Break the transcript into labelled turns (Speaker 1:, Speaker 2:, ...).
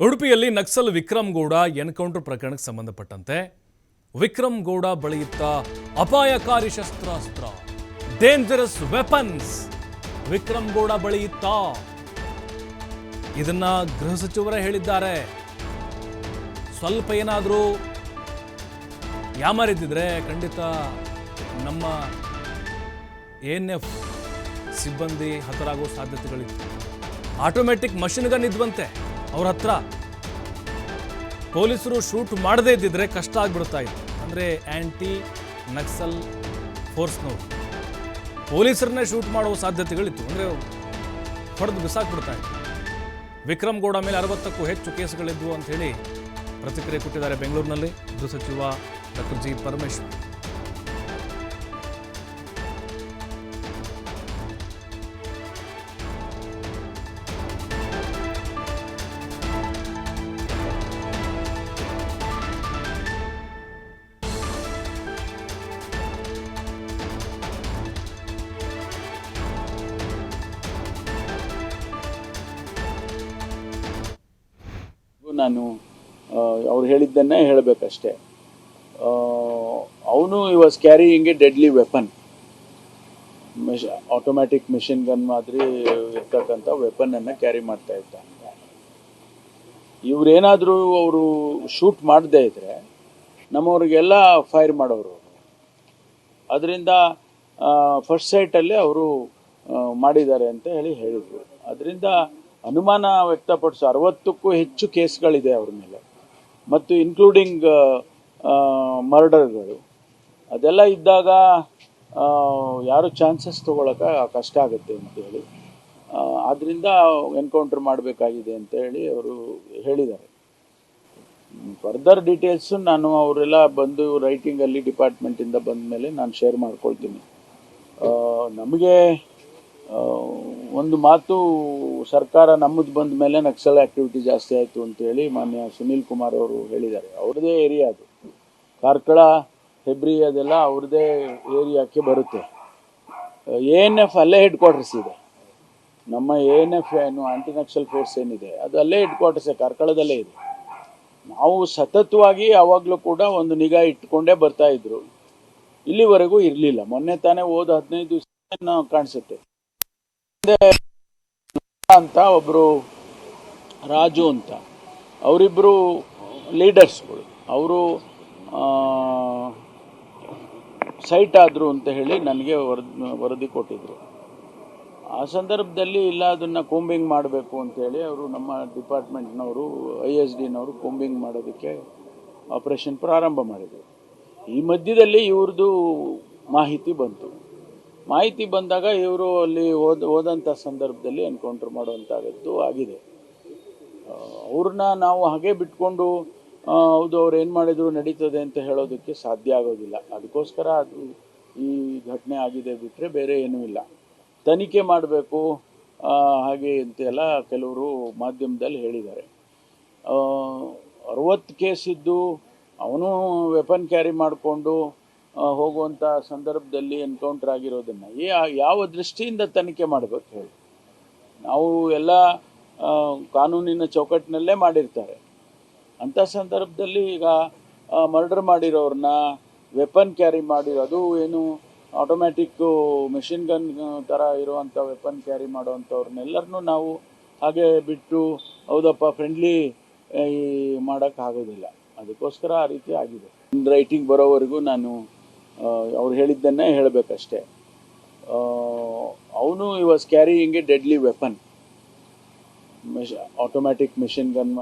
Speaker 1: ಉಡುಪಿಯಲ್ಲಿ ನಕ್ಸಲ್ ವಿಕ್ರಮ್ ಗೌಡ ಎನ್ಕೌಂಟರ್ ಪ್ರಕರಣಕ್ಕೆ ಸಂಬಂಧಪಟ್ಟಂತೆ ವಿಕ್ರಮ್ ಗೌಡ ಬಳಿಯಿದ್ದ ಅಪಾಯಕಾರಿ ಶಸ್ತ್ರಾಸ್ತ್ರ ಡೇಂಜರಸ್ ವೆಪನ್ಸ್ ವಿಕ್ರಮ್ ಗೌಡ ಬಳಿಯುತ್ತ ಇದನ್ನ ಗೃಹ ಸಚಿವರೇ ಹೇಳಿದ್ದಾರೆ. ಸ್ವಲ್ಪ ಏನಾದರೂ ಯಾಮಾರಿದ್ದಿದ್ರೆ ಖಂಡಿತ ನಮ್ಮ ಎನ್ ಎಫ್ ಸಿಬ್ಬಂದಿ ಹತರಾಗೋ ಸಾಧ್ಯತೆಗಳಿತ್ತು. ಆಟೋಮೆಟಿಕ್ ಮಷಿನ್ ಗನ್ ಇದ್ವಂತೆ. ಅವ್ರ ಹತ್ರ ಪೊಲೀಸರು ಶೂಟ್ ಮಾಡದೇ ಇದ್ದಿದ್ರೆ ಕಷ್ಟ ಆಗ್ಬಿಡ್ತಾ ಇತ್ತು. ಅಂದರೆ ಆ್ಯಂಟಿ ನಕ್ಸಲ್ ಫೋರ್ಸ್ನವರು ಪೊಲೀಸರನ್ನೇ ಶೂಟ್ ಮಾಡುವ ಸಾಧ್ಯತೆಗಳಿತ್ತು. ಅಂದರೆ ಹೊಡೆದು ಬಿಸಾಕ್ಬಿಡ್ತಾ ಇತ್ತು ವಿಕ್ರಮ್ ಗೌಡ ಮೇಲೆ ಅರವತ್ತಕ್ಕೂ ಹೆಚ್ಚು ಕೇಸುಗಳಿದ್ವು ಅಂತ ಹೇಳಿ ಪ್ರತಿಕ್ರಿಯೆ ಕೊಟ್ಟಿದ್ದಾರೆ ಬೆಂಗಳೂರಿನಲ್ಲಿ. ಗೃಹ ಸಚಿವ ಡಾಕ್ಟರ್ ಜಿ ಪರಮೇಶ್ವರ್.
Speaker 2: ನಾನು ಅವ್ರು ಹೇಳಿದ್ದನ್ನೇ ಹೇಳಬೇಕಷ್ಟೇ. ಅವನು ಈ was carrying a deadly weapon mesh automatic machine gun ಮಾದರಿ ಇರ್ತಕ್ಕಂಥ ವೆಪನನ್ನು ಕ್ಯಾರಿ ಮಾಡ್ತಾ ಇದ್ದ ಇವ್ರೇನಾದರೂ ಅವರು ಶೂಟ್ ಮಾಡದೇ ಇದ್ದರೆ ನಮ್ಮವ್ರಿಗೆಲ್ಲ ಫೈರ್ ಮಾಡೋರು ಅದರಿಂದ ಫಸ್ಟ್ ಸೈಟಲ್ಲಿ ಅವರು ಮಾಡಿದ್ದಾರೆ ಅಂತ ಹೇಳಿ ಹೇಳಿದರು. ಅದರಿಂದ ಅನುಮಾನ ವ್ಯಕ್ತಪಡಿಸೋ, ಅರವತ್ತಕ್ಕೂ ಹೆಚ್ಚು ಕೇಸ್ಗಳಿದೆ ಅವ್ರ ಮೇಲೆ. ಮತ್ತು ಇನ್ಕ್ಲೂಡಿಂಗ್ ಮರ್ಡರ್ಗಳು ಅದೆಲ್ಲ ಇದ್ದಾಗ ಯಾರು ಚಾನ್ಸಸ್ ತೊಗೊಳಕ್ಕೆ ಕಷ್ಟ ಆಗುತ್ತೆ ಅಂತೇಳಿ ಆದ್ದರಿಂದ ಎನ್ಕೌಂಟರ್ ಮಾಡಬೇಕಾಗಿದೆ ಅಂತ ಹೇಳಿ ಅವರು ಹೇಳಿದ್ದಾರೆ. ಫರ್ದರ್ ಡೀಟೇಲ್ಸು ನಾನು ಅವರೆಲ್ಲ ಬಂದು ರೈಟಿಂಗಲ್ಲಿ ಡಿಪಾರ್ಟ್ಮೆಂಟಿಂದ ಬಂದ ಮೇಲೆ ನಾನು ಶೇರ್ ಮಾಡ್ಕೊಳ್ತೀನಿ. ನಮಗೆ ಒಂದು ಮಾತು ಸರ್ಕಾರ ನಮ್ಮದು ಬಂದ ಮೇಲೆ ನಕ್ಸಲ್ ಆ್ಯಕ್ಟಿವಿಟಿ ಜಾಸ್ತಿ ಆಯಿತು ಅಂತೇಳಿ ಮಾನ್ಯ ಸುನೀಲ್ ಕುಮಾರ್ ಅವರು ಹೇಳಿದ್ದಾರೆ. ಅವ್ರದ್ದೇ ಏರಿಯಾ ಅದು. ಕಾರ್ಕಳ ಹೆಬ್ರಿ ಅದೆಲ್ಲ ಅವ್ರದ್ದೇ ಏರಿಯಾಕ್ಕೆ ಬರುತ್ತೆ. ಎ ಎನ್ ಎಫ್ ಅಲ್ಲೇ ಹೆಡ್ ಕ್ವಾರ್ಟರ್ಸ್ ಇದೆ. ನಮ್ಮ ಎ ಎನ್ ಎಫ್ ಏನು ಆಂಟಿ ನಕ್ಸಲ್ ಫೋರ್ಸ್ ಏನಿದೆ, ಅದು ಅಲ್ಲೇ ಹೆಡ್ ಕ್ವಾರ್ಟರ್ಸ್ ಕಾರ್ಕಳದಲ್ಲೇ ಇದೆ. ನಾವು ಸತತವಾಗಿ ಯಾವಾಗಲೂ ಕೂಡ ಒಂದು ನಿಗಾ ಇಟ್ಕೊಂಡೇ ಬರ್ತಾ ಇದ್ರು. ಇಲ್ಲಿವರೆಗೂ ಇರಲಿಲ್ಲ. ಮೊನ್ನೆ ತಾನೇ ಹೋದ ಹದಿನೈದು ದಿವಸ ಕಾಣಿಸುತ್ತೆ. ಅಂತ ಒಬ್ಬರು ರಾಜು ಅಂತ. ಅವರಿಬ್ಬರು ಲೀಡರ್ಸ್ಗಳು. ಅವರು ಸೈಟ್ ಆದರು ಅಂತ ಹೇಳಿ ನನಗೆ ವರದಿ ಕೊಟ್ಟಿದ್ರು. ಆ ಸಂದರ್ಭದಲ್ಲಿ ಇಲ್ಲ, ಅದನ್ನು ಕೂಂಬಿಂಗ್ ಮಾಡಬೇಕು ಅಂತೇಳಿ ಅವರು ನಮ್ಮ ಡಿಪಾರ್ಟ್ಮೆಂಟ್ನವರು, ಐ ಎಸ್ ಡಿನವರು ಕೂಂಬಿಂಗ್ ಮಾಡೋದಕ್ಕೆ ಆಪರೇಷನ್ ಪ್ರಾರಂಭ ಮಾಡಿದರು. ಈ ಮಧ್ಯದಲ್ಲಿ ಇವ್ರದ್ದು ಮಾಹಿತಿ ಬಂತು. ಮಾಹಿತಿ ಬಂದಾಗ ಇವರು ಅಲ್ಲಿ ಹೋದ ಹೋದಂಥ ಸಂದರ್ಭದಲ್ಲಿ ಎನ್ಕೌಂಟರ್ ಮಾಡುವಂಥದ್ದು ಆಗಿದೆ. ಅವ್ರನ್ನ ನಾವು ಹಾಗೆ ಬಿಟ್ಕೊಂಡು ಹೌದು, ಅವ್ರು ಏನು ಮಾಡಿದ್ರು ನಡೀತದೆ ಅಂತ ಹೇಳೋದಕ್ಕೆ ಸಾಧ್ಯ ಆಗೋದಿಲ್ಲ. ಅದಕ್ಕೋಸ್ಕರ ಅದು ಈ ಘಟನೆ ಆಗಿದೆ ಬಿಟ್ಟರೆ ಬೇರೆ ಏನೂ ಇಲ್ಲ. ತನಿಖೆ ಮಾಡಬೇಕು ಹಾಗೆ ಅಂತೆಲ್ಲ ಕೆಲವರು ಮಾಧ್ಯಮದಲ್ಲಿ ಹೇಳಿದ್ದಾರೆ. ಅರವತ್ತು ಕೇಸಿದ್ದು ಅವನು ವೆಪನ್ ಕ್ಯಾರಿ ಮಾಡಿಕೊಂಡು ಹೋಗುವಂಥ ಸಂದರ್ಭದಲ್ಲಿ ಎನ್ಕೌಂಟರ್ ಆಗಿರೋದನ್ನು. ಯಾವ ದೃಷ್ಟಿಯಿಂದ ತನಿಖೆ ಮಾಡಬೇಕು ಹೇಳಿ. ನಾವು ಎಲ್ಲ ಕಾನೂನಿನ ಚೌಕಟ್ಟಿನಲ್ಲೇ ಮಾಡಿರ್ತಾರೆ. ಅಂಥ ಸಂದರ್ಭದಲ್ಲಿ ಈಗ ಮರ್ಡರ್ ಮಾಡಿರೋರನ್ನ ವೆಪನ್ ಕ್ಯಾರಿ ಮಾಡಿರೋ, ಅದು ಏನು ಆಟೋಮ್ಯಾಟಿಕ್ಕು ಮೆಷಿನ್ ಗನ್ ಥರ ಇರುವಂಥ ವೆಪನ್ ಕ್ಯಾರಿ ಮಾಡೋವಂಥವ್ರನ್ನೆಲ್ಲರನ್ನೂ ನಾವು ಹಾಗೆ ಬಿಟ್ಟು, ಹೌದಪ್ಪ ಫ್ರೆಂಡ್ಲಿ ಮಾಡೋಕ್ಕಾಗೋದಿಲ್ಲ. ಅದಕ್ಕೋಸ್ಕರ ಆ ರೀತಿ ಆಗಿದೆ. ರೈಟಿಂಗ್ ಬರೋವರೆಗೂ ನಾನು ಅವ್ರು ಹೇಳಿದ್ದನ್ನೇ ಹೇಳಬೇಕಷ್ಟೆ. ಅವನು ಈ was carrying a deadly weapon automatic machine gun